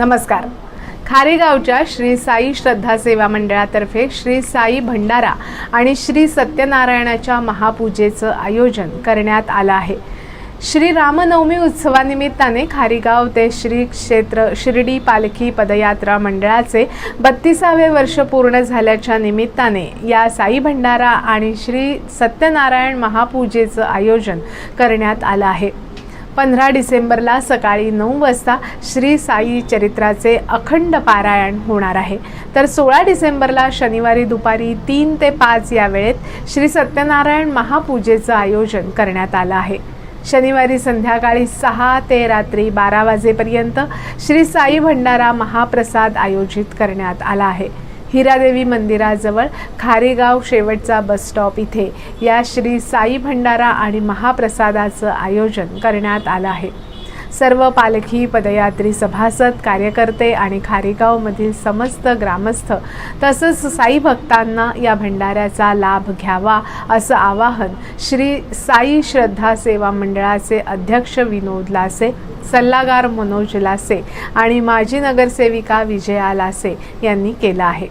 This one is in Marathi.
नमस्कार. खारेगावच्या श्री साई श्रद्धा सेवा मंडळातर्फे श्री साई भंडारा आणि श्री सत्यनारायणाच्या महापूजेचं आयोजन करण्यात आलं आहे. श्री रामनवमी उत्सवानिमित्ताने खारीगाव ते श्री क्षेत्र शिर्डी पालखी पदयात्रा मंडळाचे बत्तीसावे वर्ष पूर्ण झाल्याच्या निमित्ताने या साई भंडारा आणि श्री सत्यनारायण महापूजेचं आयोजन करण्यात आलं आहे. पंधरा डिसेंबरला सकाळी नऊ वाजता श्री साई चरित्राचे अखंड पारायण होणार आहे. तर सोळा डिसेंबरला शनिवारी दुपारी तीन ते पाच या वेळेत श्री सत्यनारायण महापूजेचं आयोजन करण्यात आलं आहे. शनिवारी संध्याकाळी सहा ते रात्री बारा वाजेपर्यंत श्री साई भंडारा महाप्रसाद आयोजित करण्यात आला आहे. हिरादेवी मंदिराजवळ खारेगाव शेवटचा बस स्टॉप इथे. या श्री साई भंडारा आणि महाप्रसादाचं आयोजन करण्यात आलं आहे. सर्व पालखी पदयात्री सभासद कार्यकर्ते आणि खारेगावमधील समस्त ग्रामस्थ तसंच साई भक्तांना या भंडाऱ्याचा लाभ घ्यावा असं आवाहन श्री साई श्रद्धा सेवा मंडळाचे अध्यक्ष विनोद लासे सल्लागार मनोज लासे आणि माजी नगरसेविका विजया लासे यांनी केलं आहे.